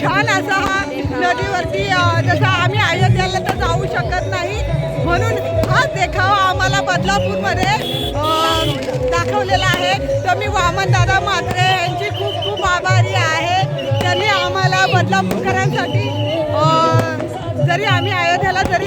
छान असा हा नदीवरती जसा आम्ही अयोध्याला तर जाऊ शकत नाही. म्हणून हा देखावा आम्हाला बदलापूरमध्ये दाखवलेला आहे. तर मी वामन दादा म्हात्रे यांची खूप खूप आभारी आहे. त्यांनी आम्हाला बदलापूरकरांसाठी जरी आम्ही अयोध्याला जरी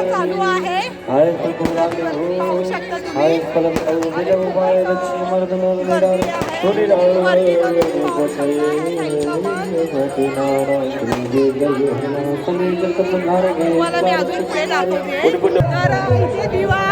सोहळा चालू आहे. पाहू शकता तुम्ही. तुम्हाला मी अजून पुढे दाखवते तर इथे दिवा